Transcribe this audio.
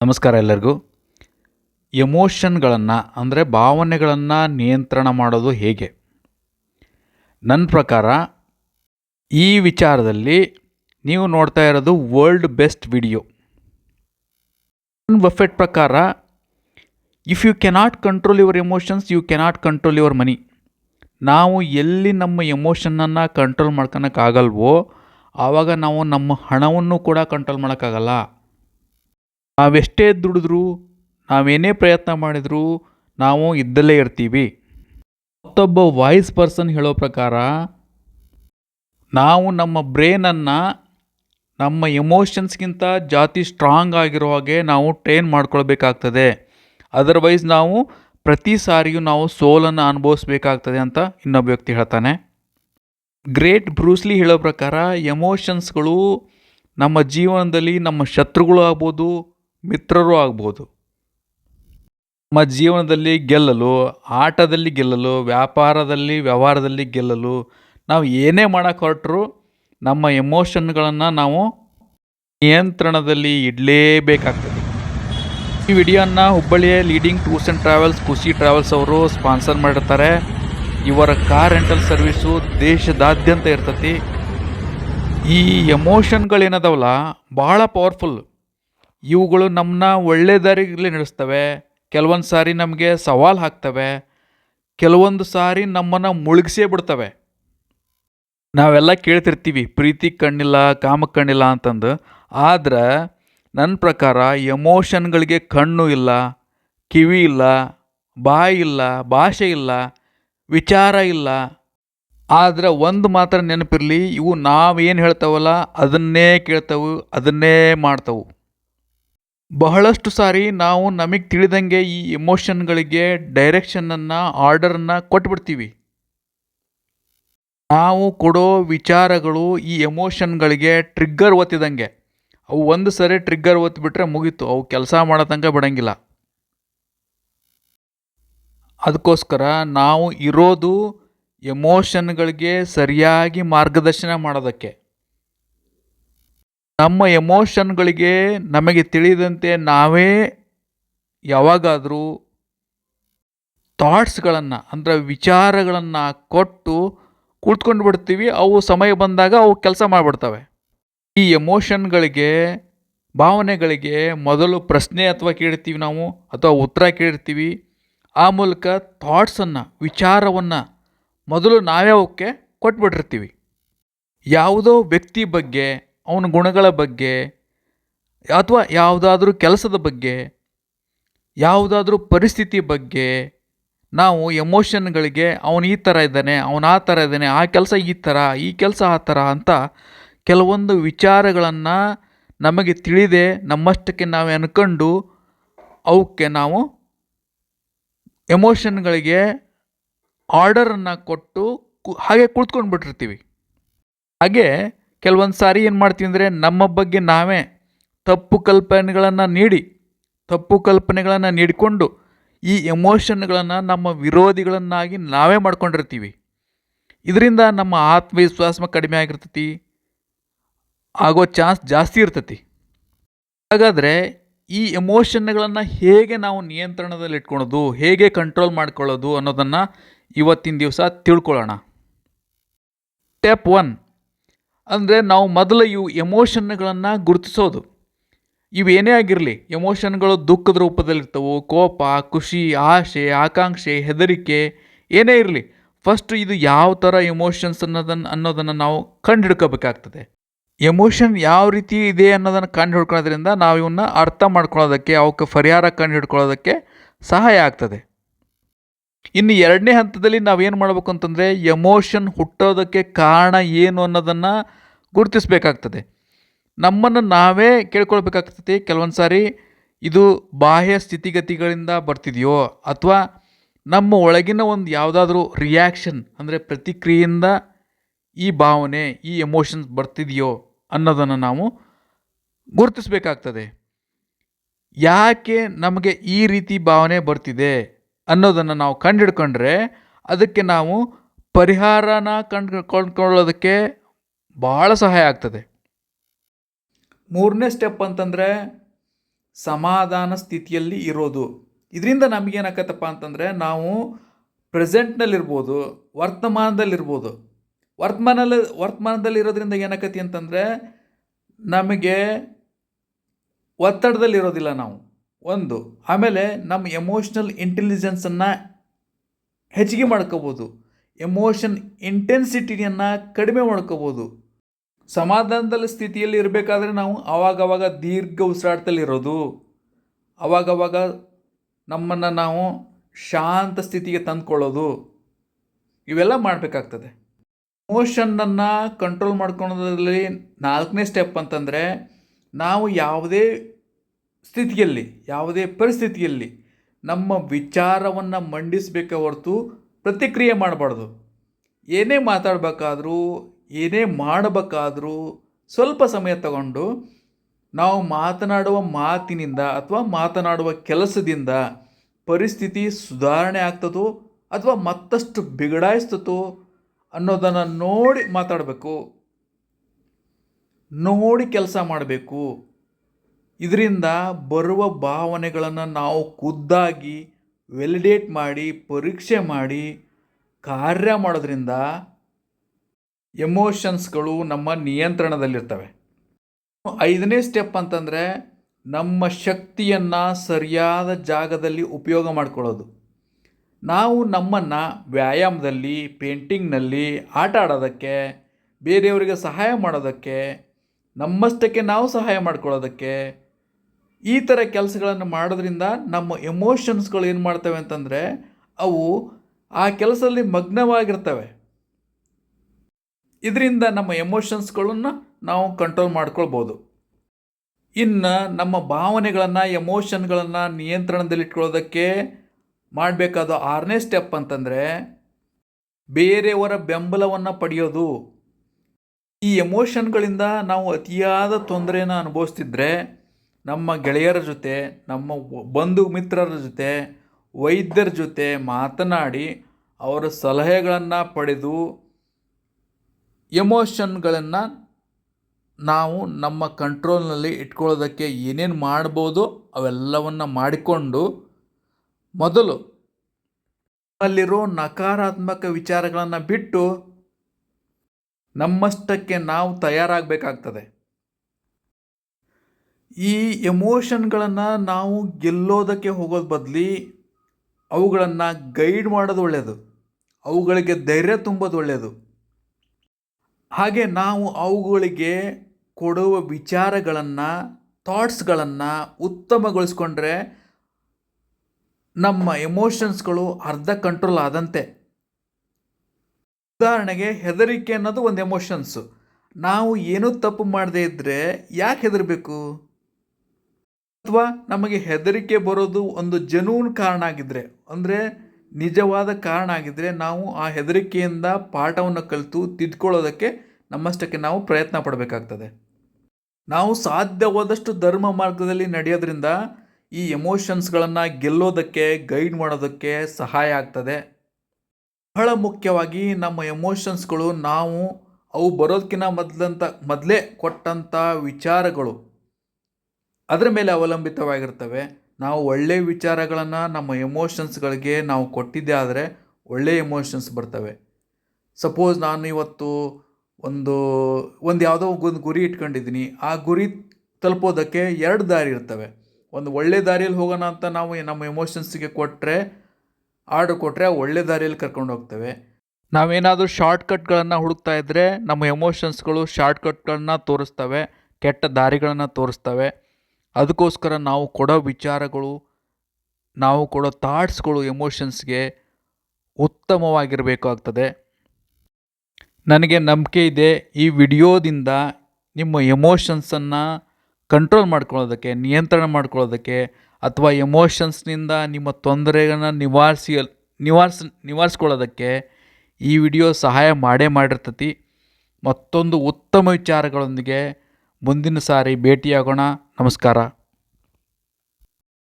ನಮಸ್ಕಾರ ಎಲ್ಲರಿಗೂ. ಎಮೋಷನ್ಗಳನ್ನು ಅಂದರೆ ಭಾವನೆಗಳನ್ನು ನಿಯಂತ್ರಣ ಮಾಡೋದು ಹೇಗೆ? ನನ್ನ ಪ್ರಕಾರ ಈ ವಿಚಾರದಲ್ಲಿ ನೀವು ನೋಡ್ತಾ ಇರೋದು ವರ್ಲ್ಡ್ ಬೆಸ್ಟ್ ವಿಡಿಯೋ ಬಫೆಟ್ ಪ್ರಕಾರ if you cannot control your emotions you cannot control your money ನಾವು ಎಲ್ಲಿ ನಮ್ಮ ಎಮೋಷನನ್ನು ಕಂಟ್ರೋಲ್ ಮಾಡ್ಕೊಳಕ್ಕಾಗಲ್ವೋ, ಆವಾಗ ನಾವು ನಮ್ಮ ಹಣವನ್ನು ಕೂಡ ಕಂಟ್ರೋಲ್ ಮಾಡೋಕ್ಕಾಗಲ್ಲ. ನಾವೆಷ್ಟೇ ದುಡಿದ್ರೂ, ನಾವೇನೇ ಪ್ರಯತ್ನ ಮಾಡಿದರೂ ನಾವು ಇದ್ದಲ್ಲೇ ಇರ್ತೀವಿ. ಮತ್ತೊಬ್ಬ ವಾಯ್ಸ್ ಪರ್ಸನ್ ಹೇಳೋ ಪ್ರಕಾರ, ನಾವು ನಮ್ಮ ಬ್ರೇನನ್ನು ನಮ್ಮ ಎಮೋಷನ್ಸ್ಗಿಂತ ಜಾತಿ ಸ್ಟ್ರಾಂಗ್ ಆಗಿರೋ ಹಾಗೆ ನಾವು ಟ್ರೈನ್ ಮಾಡ್ಕೊಳ್ಬೇಕಾಗ್ತದೆ. ಅದರ್ವೈಸ್ ನಾವು ಪ್ರತಿ ಸಾರಿಯೂ ನಾವು ಸೋಲನ್ನು ಅನುಭವಿಸ್ಬೇಕಾಗ್ತದೆ ಅಂತ ಇನ್ನೊಬ್ಬ ವ್ಯಕ್ತಿ ಹೇಳ್ತಾನೆ. ಗ್ರೇಟ್ ಬ್ರೂಸ್ಲಿ ಹೇಳೋ ಪ್ರಕಾರ, ಎಮೋಷನ್ಸ್ಗಳು ನಮ್ಮ ಜೀವನದಲ್ಲಿ ನಮ್ಮ ಶತ್ರುಗಳು ಆಗ್ಬೋದು ಮಿತ್ರರು ಆಗ್ಬೋದು. ನಮ್ಮ ಜೀವನದಲ್ಲಿ ಗೆಲ್ಲಲು, ಆಟದಲ್ಲಿ ಗೆಲ್ಲಲು, ವ್ಯಾಪಾರದಲ್ಲಿ, ವ್ಯವಹಾರದಲ್ಲಿ ಗೆಲ್ಲಲು ನಾವು ಏನೇ ಮಾಡೋಕ್ಕೆ ಹೊರಟರು ನಮ್ಮ ಎಮೋಷನ್ಗಳನ್ನು ನಾವು ನಿಯಂತ್ರಣದಲ್ಲಿ ಇಡಲೇಬೇಕಾಗ್ತದೆ. ಈ ವಿಡಿಯೋನ ಹುಬ್ಬಳ್ಳಿಯ leading tours and travels Khushi travels ಅವರು ಸ್ಪಾನ್ಸರ್ ಮಾಡಿರ್ತಾರೆ. ಇವರ ಕಾರ್ ರೆಂಟಲ್ ಸರ್ವಿಸು ದೇಶದಾದ್ಯಂತ ಇರ್ತತಿ. ಈ ಎಮೋಷನ್ಗಳೇನದವಲ್ಲ ಭಾಳ ಪವರ್ಫುಲ್. ಇವುಗಳು ನಮ್ಮನ್ನ ಒಳ್ಳೆ ದಾರಿಗಳಲ್ಲಿ ನಡೆಸ್ತವೆ. ಕೆಲವೊಂದು ಸಾರಿ ನಮಗೆ ಸವಾಲು ಹಾಕ್ತವೆ. ಕೆಲವೊಂದು ಸಾರಿ ನಮ್ಮನ್ನು ಮುಳುಗಿಸೇ ಬಿಡ್ತವೆ. ನಾವೆಲ್ಲ ಕೇಳ್ತಿರ್ತೀವಿ, ಪ್ರೀತಿ ಕಣ್ಣಿಲ್ಲ, ಕಾಮ ಕಣ್ಣಿಲ್ಲ ಅಂತಂದು. ಆದ್ರೆ ನನ್ನ ಪ್ರಕಾರ ಎಮೋಷನ್ಗಳಿಗೆ ಕಣ್ಣು ಇಲ್ಲ, ಕಿವಿ ಇಲ್ಲ, ಬಾಯಿ ಇಲ್ಲ, ಭಾಷೆ ಇಲ್ಲ, ವಿಚಾರ ಇಲ್ಲ. ಆದರೆ ಒಂದು ಮಾತ್ರ ನೆನಪಿರಲಿ, ಇವು ನಾವೇನು ಹೇಳ್ತಾವಲ್ಲ, ಅದನ್ನೇ ಕೇಳ್ತವು, ಅದನ್ನೇ ಮಾಡ್ತಾವು. ಬಹಳಷ್ಟು ಸಾರಿ ನಾವು ನಮಗೆ ತಿಳಿದಂಗೆ ಈ ಎಮೋಷನ್ಗಳಿಗೆ ಡೈರೆಕ್ಷನನ್ನು, ಆರ್ಡರನ್ನು ಕೊಟ್ಬಿಡ್ತೀವಿ. ನಾವು ಕೊಡೋ ವಿಚಾರಗಳು ಈ ಎಮೋಷನ್ಗಳಿಗೆ ಟ್ರಿಗ್ಗರ್ ಒತ್ತಿದಂಗೆ. ಅವು ಒಂದು ಸರಿ ಟ್ರಿಗ್ಗರ್ ಒತ್ತಿಬಿಟ್ರೆ ಮುಗೀತು. ಅವು ಕೆಲಸ ಮಾಡೋ ತನಕ ಬಿಡಂಗಿಲ್ಲ. ಅದಕ್ಕೋಸ್ಕರ ನಾವು ಇರೋದು ಎಮೋಷನ್ಗಳಿಗೆ ಸರಿಯಾಗಿ ಮಾರ್ಗದರ್ಶನ ಮಾಡೋದಕ್ಕೆ. ನಮ್ಮ ಎಮೋಷನ್ಗಳಿಗೆ ನಮಗೆ ತಿಳಿದಂತೆ ನಾವೇ ಯಾವಾಗಾದರೂ ಥಾಟ್ಸ್ಗಳನ್ನು, ಅಂದರೆ ವಿಚಾರಗಳನ್ನು ಕೊಟ್ಟು ಕುಳಿತ್ಕೊಂಡು ಬಿಡ್ತೀವಿ. ಅವು ಸಮಯ ಬಂದಾಗ ಅವು ಕೆಲಸ ಮಾಡಿಬಿಡ್ತವೆ. ಈ ಎಮೋಷನ್ಗಳಿಗೆ, ಭಾವನೆಗಳಿಗೆ ಮೊದಲು ಪ್ರಶ್ನೆ ಅಥವಾ ಕೇಳ್ತೀವಿ ನಾವು, ಅಥವಾ ಉತ್ತರ ಕೇಳಿರ್ತೀವಿ. ಆ ಮೂಲಕ ಥಾಟ್ಸನ್ನು, ವಿಚಾರವನ್ನು ಮೊದಲು ನಾವೇ ಅವಕ್ಕೆ ಕೊಟ್ಬಿಟ್ಟಿರ್ತೀವಿ. ಯಾವುದೋ ವ್ಯಕ್ತಿ ಬಗ್ಗೆ ಅವನ ಗುಣಗಳ ಬಗ್ಗೆ, ಅಥವಾ ಯಾವುದಾದ್ರೂ ಕೆಲಸದ ಬಗ್ಗೆ, ಯಾವುದಾದ್ರೂ ಪರಿಸ್ಥಿತಿ ಬಗ್ಗೆ ನಾವು ಎಮೋಷನ್ಗಳಿಗೆ ಅವನು ಈ ಥರ ಇದ್ದಾನೆ, ಅವನು ಆ ಥರ ಇದ್ದಾನೆ, ಆ ಕೆಲಸ ಈ ಥರ, ಈ ಕೆಲಸ ಆ ಥರ ಅಂತ ಕೆಲವೊಂದು ವಿಚಾರಗಳನ್ನು ನಮಗೆ ತಿಳಿದೆ ನಮ್ಮಷ್ಟಕ್ಕೆ ನಾವು ಅನ್ಕೊಂಡು ಅವಕ್ಕೆ ನಾವು ಎಮೋಷನ್ಗಳಿಗೆ ಆರ್ಡರನ್ನು ಕೊಟ್ಟು ಕು, ಹಾಗೆ ಕುಳಿತ್ಕೊಂಡು ಬಿಟ್ಟಿರ್ತೀವಿ ಹಾಗೆ ಕೆಲವೊಂದು ಸಾರಿ ಏನು ಮಾಡ್ತೀವಿ ಅಂದರೆ ನಮ್ಮ ಬಗ್ಗೆ ನಾವೇ ತಪ್ಪು ಕಲ್ಪನೆಗಳನ್ನು ನೀಡಿ, ತಪ್ಪು ಕಲ್ಪನೆಗಳನ್ನು ನೀಡಿಕೊಂಡು ಈ ಎಮೋಷನ್ಗಳನ್ನು ನಮ್ಮ ವಿರೋಧಿಗಳನ್ನಾಗಿ ನಾವೇ ಮಾಡ್ಕೊಂಡಿರ್ತೀವಿ. ಇದರಿಂದ ನಮ್ಮ ಆತ್ಮವಿಶ್ವಾಸ ಕಡಿಮೆ ಆಗಿರ್ತತಿ, ಆಗೋ ಚಾನ್ಸ್ ಜಾಸ್ತಿ ಇರ್ತತಿ. ಹಾಗಾದರೆ ಈ ಎಮೋಷನ್ಗಳನ್ನು ಹೇಗೆ ನಾವು ನಿಯಂತ್ರಣದಲ್ಲಿ ಇಟ್ಕೊಳೋದು, ಹೇಗೆ ಕಂಟ್ರೋಲ್ ಮಾಡ್ಕೊಳ್ಳೋದು ಅನ್ನೋದನ್ನು ಇವತ್ತಿನ ದಿವಸ ತಿಳ್ಕೊಳ್ಳೋಣ. ಸ್ಟೆಪ್ ಒನ್ ಅಂದರೆ ನಾವು ಮೊದಲು ಇವು ಎಮೋಷನ್ಗಳನ್ನು ಗುರುತಿಸೋದು. ಇವೇನೇ ಆಗಿರಲಿ ಎಮೋಷನ್ಗಳು ದುಃಖದ ರೂಪದಲ್ಲಿರ್ತವೆ, ಕೋಪ, ಖುಷಿ, ಆಸೆ, ಆಕಾಂಕ್ಷೆ, ಹೆದರಿಕೆ, ಏನೇ ಇರಲಿ ಫಸ್ಟ್ ಇದು ಯಾವ ಥರ ಎಮೋಷನ್ಸ್ ಅನ್ನೋದನ್ನು ಅನ್ನೋದನ್ನು ನಾವು ಕಂಡುಹಿಡ್ಕೋಬೇಕಾಗ್ತದೆ. ಎಮೋಷನ್ ಯಾವ ರೀತಿ ಇದೆ ಅನ್ನೋದನ್ನು ಕಂಡು ಹಿಡ್ಕೊಳ್ಳೋದ್ರಿಂದ ನಾವು ಇವನ್ನ ಅರ್ಥ ಮಾಡ್ಕೊಳ್ಳೋದಕ್ಕೆ, ಅವಕ್ಕೆ ಪರಿಹಾರ ಕಂಡು ಹಿಡ್ಕೊಳ್ಳೋದಕ್ಕೆ ಸಹಾಯ ಆಗ್ತದೆ. ಇನ್ನು ಎರಡನೇ ಹಂತದಲ್ಲಿ ನಾವೇನು ಮಾಡಬೇಕು ಅಂತಂದರೆ ಎಮೋಷನ್ ಹುಟ್ಟೋದಕ್ಕೆ ಕಾರಣ ಏನು ಅನ್ನೋದನ್ನು ಗುರುತಿಸಬೇಕಾಗ್ತದೆ. ನಮ್ಮನ್ನು ನಾವೇ ಕೇಳ್ಕೊಳ್ಬೇಕಾಗ್ತದೆ, ಕೆಲವೊಂದು ಸಾರಿ ಇದು ಬಾಹ್ಯ ಸ್ಥಿತಿಗತಿಗಳಿಂದ ಬರ್ತಿದೆಯೋ ಅಥವಾ ನಮ್ಮ ಒಳಗಿನ ಒಂದು ಯಾವುದಾದ್ರೂ ರಿಯಾಕ್ಷನ್ ಅಂದರೆ ಪ್ರತಿಕ್ರಿಯೆಯಿಂದ ಈ ಭಾವನೆ, ಈ ಎಮೋಷನ್ಸ್ ಬರ್ತಿದೆಯೋ ಅನ್ನೋದನ್ನು ನಾವು ಗುರುತಿಸಬೇಕಾಗ್ತದೆ. ಯಾಕೆ ನಮಗೆ ಈ ರೀತಿ ಭಾವನೆ ಬರ್ತಿದೆ? ಅನ್ನೋದನ್ನು ನಾವು ಕಂಡುಹಿಡ್ಕೊಂಡ್ರೆ ಅದಕ್ಕೆ ನಾವು ಪರಿಹಾರನ ಕಂಡು, ಕೊಂಡ್ಕೊಳ್ಳೋದಕ್ಕೆ ಭಾಳ ಸಹಾಯ ಆಗ್ತದೆ. ಮೂರನೇ ಸ್ಟೆಪ್ ಅಂತಂದರೆ ಸಮಾಧಾನ ಸ್ಥಿತಿಯಲ್ಲಿ ಇರೋದು. ಇದರಿಂದ ನಮಗೇನಾಗತ್ತಪ್ಪ ಅಂತಂದರೆ ನಾವು ಪ್ರೆಸೆಂಟ್ನಲ್ಲಿರ್ಬೋದು ವರ್ತಮಾನದಲ್ಲಿರ್ಬೋದು. ವರ್ತಮಾನಲ್ಲಿ ವರ್ತಮಾನದಲ್ಲಿ ಇರೋದ್ರಿಂದ ಏನಾಕತಿ ಅಂತಂದರೆ ನಮಗೆ ಒತ್ತಡದಲ್ಲಿರೋದಿಲ್ಲ ನಾವು. ಒಂದು, ಆಮೇಲೆ ನಮ್ಮ ಎಮೋಷ್ನಲ್ ಇಂಟೆಲಿಜೆನ್ಸನ್ನು ಹೆಚ್ಚಿಗೆ ಮಾಡ್ಕೋಬೋದು. ಎಮೋಷನ್ ಇಂಟೆನ್ಸಿಟಿಯನ್ನು ಕಡಿಮೆ ಮಾಡ್ಕೋಬೋದು. ಸಮಾಧಾನದಲ್ಲಿ ಸ್ಥಿತಿಯಲ್ಲಿ ಇರಬೇಕಾದ್ರೆ ನಾವು ಆವಾಗವಾಗ ದೀರ್ಘ ಉಸಿರಾಟದಲ್ಲಿರೋದು ಆವಾಗವಾಗ ನಮ್ಮನ್ನು ನಾವು ಶಾಂತ ಸ್ಥಿತಿಗೆ ತಂದುಕೊಳ್ಳೋದು. ಇವೆಲ್ಲ ಮಾಡಬೇಕಾಗ್ತದೆ. ಮೋಷನನ್ನು ಕಂಟ್ರೋಲ್ ಮಾಡ್ಕೊಳೋದ್ರಲ್ಲಿ ನಾಲ್ಕನೇ ಸ್ಟೆಪ್ ಅಂತಂದರೆ ನಾವು ಯಾವುದೇ ಸ್ಥಿತಿಯಲ್ಲಿ, ಯಾವುದೇ ಪರಿಸ್ಥಿತಿಯಲ್ಲಿ ನಮ್ಮ ವಿಚಾರವನ್ನು ಮಂಡಿಸಬೇಕೆ ಹೊರತು ಪ್ರತಿಕ್ರಿಯೆ ಮಾಡಬಾರ್ದು. ಏನೇ ಮಾತಾಡಬೇಕಾದ್ರೂ, ಏನೇ ಮಾಡಬೇಕಾದ್ರೂ ಸ್ವಲ್ಪ ಸಮಯ ತಗೊಂಡು ನಾವು ಮಾತನಾಡುವ ಮಾತಿನಿಂದ ಅಥವಾ ಮಾತನಾಡುವ ಕೆಲಸದಿಂದ ಪರಿಸ್ಥಿತಿ ಸುಧಾರಣೆ ಆಗ್ತದೋ ಅಥವಾ ಮತ್ತಷ್ಟು ಬಿಗಡಾಯಿಸ್ತದೋ ಅನ್ನೋದನ್ನು ನೋಡಿ ಮಾತಾಡಬೇಕು. ನೋಡಿ ಕೆಲಸ ಮಾಡಬೇಕು. ಇದರಿಂದ ಬರುವ ಭಾವನೆಗಳನ್ನು ನಾವು ಖುದ್ದಾಗಿ ವೆಲಿಡೇಟ್ ಮಾಡಿ, ಪರೀಕ್ಷೆ ಮಾಡಿ, ಕಾರ್ಯ ಮಾಡೋದ್ರಿಂದ ಎಮೋಷನ್ಸ್ಗಳು ನಮ್ಮ ನಿಯಂತ್ರಣದಲ್ಲಿರ್ತವೆ. ಐದನೇ ಸ್ಟೆಪ್ ಅಂತಂದರೆ ನಮ್ಮ ಶಕ್ತಿಯನ್ನು ಸರಿಯಾದ ಜಾಗದಲ್ಲಿ ಉಪಯೋಗ ಮಾಡ್ಕೊಳ್ಳೋದು. ನಾವು ನಮ್ಮನ್ನು ವ್ಯಾಯಾಮದಲ್ಲಿ ಪೇಂಟಿಂಗ್ನಲ್ಲಿ ಆಟ ಆಡೋದಕ್ಕೆ, ಬೇರೆಯವರಿಗೆ ಸಹಾಯ ಮಾಡೋದಕ್ಕೆ, ನಮ್ಮಷ್ಟಕ್ಕೆ ನಾವು ಸಹಾಯ ಮಾಡ್ಕೊಳ್ಳೋದಕ್ಕೆ ಈ ಥರ ಕೆಲಸಗಳನ್ನು ಮಾಡೋದ್ರಿಂದ ನಮ್ಮ ಎಮೋಷನ್ಸ್ಗಳು ಏನು ಮಾಡ್ತವೆ ಅಂತಂದರೆ, ಅವು ಆ ಕೆಲಸದಲ್ಲಿ ಮಗ್ನವಾಗಿರ್ತವೆ. ಇದರಿಂದ ನಮ್ಮ ಎಮೋಷನ್ಸ್ಗಳನ್ನು ನಾವು ಕಂಟ್ರೋಲ್ ಮಾಡ್ಕೊಳ್ಬೋದು. ಇನ್ನು ನಮ್ಮ ಭಾವನೆಗಳನ್ನು ಎಮೋಷನ್ಗಳನ್ನು ನಿಯಂತ್ರಣದಲ್ಲಿಟ್ಕೊಳ್ಳೋದಕ್ಕೆ ಮಾಡಬೇಕಾದ ಆರನೇ ಸ್ಟೆಪ್ ಅಂತಂದರೆ, ಬೇರೆಯವರ ಬೆಂಬಲವನ್ನು ಪಡೆಯೋದು. ಈ ಎಮೋಷನ್ಗಳಿಂದ ನಾವು ಅತಿಯಾದ ತೊಂದರೆಯನ್ನು ಅನುಭವಿಸ್ತಿದ್ರೆ ನಮ್ಮ ಗೆಳೆಯರ ಜೊತೆ, ನಮ್ಮ ಬಂಧು ಮಿತ್ರರ ಜೊತೆ, ವೈದ್ಯರ ಜೊತೆ ಮಾತನಾಡಿ ಅವರ ಸಲಹೆಗಳನ್ನು ಪಡೆದು ಎಮೋಷನ್ಗಳನ್ನು ನಾವು ನಮ್ಮ ಕಂಟ್ರೋಲ್ನಲ್ಲಿ ಇಟ್ಕೊಳ್ಳೋದಕ್ಕೆ ಏನೇನು ಮಾಡ್ಬೋದು ಅವೆಲ್ಲವನ್ನು ಮಾಡಿಕೊಂಡು ಮೊದಲು ಅಲ್ಲಿರೋ ನಕಾರಾತ್ಮಕ ವಿಚಾರಗಳನ್ನು ಬಿಟ್ಟು ನಮ್ಮಷ್ಟಕ್ಕೆ ನಾವು ತಯಾರಾಗಬೇಕಾಗ್ತದೆ. ಈ ಎಮೋಷನ್ಗಳನ್ನು ನಾವು ಗೆಲ್ಲೋದಕ್ಕೆ ಹೋಗೋದು ಬದಲಿ ಅವುಗಳನ್ನು ಗೈಡ್ ಮಾಡೋದು ಒಳ್ಳೆಯದು ಅವುಗಳಿಗೆ ಧೈರ್ಯ ತುಂಬೋದು ಒಳ್ಳೆಯದು ಹಾಗೆ ನಾವು ಅವುಗಳಿಗೆ ಕೊಡುವ ವಿಚಾರಗಳನ್ನು ಥಾಟ್ಸ್ಗಳನ್ನು ಉತ್ತಮಗೊಳಿಸ್ಕೊಂಡ್ರೆ ನಮ್ಮ ಎಮೋಷನ್ಸ್ಗಳು ಅರ್ಧ ಕಂಟ್ರೋಲ್ ಆದಂತೆ. ಉದಾಹರಣೆಗೆ ಹೆದರಿಕೆ ಅನ್ನೋದು ಒಂದು ಎಮೋಷನ್ಸು. ನಾವು ಏನೂ ತಪ್ಪು ಮಾಡದೇ ಇದ್ದರೆ ಯಾಕೆ ಹೆದರಬೇಕು? ಅಥವಾ ನಮಗೆ ಹೆದರಿಕೆ ಬರೋದು ಒಂದು ಜನೂನ್ ಕಾರಣ ಆಗಿದ್ದರೆ ಅಂದರೆ ನಿಜವಾದ ಕಾರಣ ಆಗಿದ್ದರೆ ನಾವು ಆ ಹೆದರಿಕೆಯಿಂದ ಪಾಠವನ್ನು ಕಲಿತು ತಿದ್ಕೊಳ್ಳೋದಕ್ಕೆ ನಮ್ಮಷ್ಟಕ್ಕೆ ನಾವು ಪ್ರಯತ್ನ ಪಡಬೇಕಾಗ್ತದೆ. ನಾವು ಸಾಧ್ಯವಾದಷ್ಟು ಧರ್ಮ ಮಾರ್ಗದಲ್ಲಿ ನಡೆಯೋದ್ರಿಂದ ಈ ಎಮೋಷನ್ಸ್ಗಳನ್ನು ಗೆಲ್ಲೋದಕ್ಕೆ, ಗೈಡ್ ಮಾಡೋದಕ್ಕೆ ಸಹಾಯ ಆಗ್ತದೆ. ಬಹಳ ಮುಖ್ಯವಾಗಿ ನಮ್ಮ ಎಮೋಷನ್ಸ್ಗಳು ನಾವು ಅವು ಬರೋದಕ್ಕಿಂತ ಮೊದಲಂತ, ಮೊದಲೇ ಕೊಟ್ಟಂಥ ವಿಚಾರಗಳು ಅದರ ಮೇಲೆ ಅವಲಂಬಿತವಾಗಿರ್ತವೆ. ನಾವು ಒಳ್ಳೆಯ ವಿಚಾರಗಳನ್ನು ನಮ್ಮ ಎಮೋಷನ್ಸ್ಗಳಿಗೆ ನಾವು ಕೊಟ್ಟಿದ್ದೇ ಆದರೆ ಒಳ್ಳೆಯ ಎಮೋಷನ್ಸ್ ಬರ್ತವೆ. ಸಪೋಸ್ ನಾನು ಇವತ್ತು ಒಂದು ಒಂದು ಯಾವುದೋ ಒಂದು ಗುರಿ ಇಟ್ಕೊಂಡಿದ್ದೀನಿ. ಆ ಗುರಿ ತಲುಪೋದಕ್ಕೆ ಎರಡು ದಾರಿ ಇರ್ತವೆ. ಒಂದು ಒಳ್ಳೆ ದಾರಿಯಲ್ಲಿ ಹೋಗೋಣ ಅಂತ ನಾವು ನಮ್ಮ ಎಮೋಷನ್ಸ್ಗೆ ಕೊಟ್ಟರೆ ಆರ್ಡರ್ ಕೊಟ್ಟರೆ ಒಳ್ಳೆ ದಾರಿಯಲ್ಲಿ ಕರ್ಕೊಂಡು ಹೋಗ್ತೇವೆ. ನಾವೇನಾದರೂ ಶಾರ್ಟ್ಕಟ್ಗಳನ್ನು ಹುಡುಕ್ತಾ ಇದ್ದರೆ ನಮ್ಮ ಎಮೋಷನ್ಸ್ಗಳು ಶಾರ್ಟ್ಕಟ್ಗಳನ್ನ ತೋರಿಸ್ತವೆ, ಕೆಟ್ಟ ದಾರಿಗಳನ್ನು ತೋರಿಸ್ತವೆ. ಅದಕ್ಕೋಸ್ಕರ ನಾವು ಕೊಡೋ ವಿಚಾರಗಳು, ನಾವು ಕೊಡೋ ಥಾಟ್ಸ್ಗಳು ಎಮೋಷನ್ಸ್ಗೆ ಉತ್ತಮವಾಗಿರಬೇಕಾಗ್ತದೆ. ನನಗೆ ನಂಬಿಕೆ ಇದೆ ಈ ವಿಡಿಯೋದಿಂದ ನಿಮ್ಮ ಎಮೋಷನ್ಸನ್ನು ಕಂಟ್ರೋಲ್ ಮಾಡ್ಕೊಳ್ಳೋದಕ್ಕೆ, ನಿಯಂತ್ರಣ ಮಾಡ್ಕೊಳ್ಳೋದಕ್ಕೆ, ಅಥವಾ ಎಮೋಷನ್ಸ್ನಿಂದ ನಿಮ್ಮ ತೊಂದರೆಗಳನ್ನು ನಿವಾರಿಸಿ, ನಿವಾರಿಸ್, ನಿವಾರಿಸ್ಕೊಳ್ಳೋದಕ್ಕೆ ಈ ವಿಡಿಯೋ ಸಹಾಯ ಮಾಡೇ ಮಾಡಿರ್ತತಿ. ಮತ್ತೊಂದು ಉತ್ತಮ ವಿಚಾರಗಳೊಂದಿಗೆ ಮುಂದಿನ ಸಾರಿ ಭೇಟಿಯಾಗೋಣ. ನಮಸ್ಕಾರ.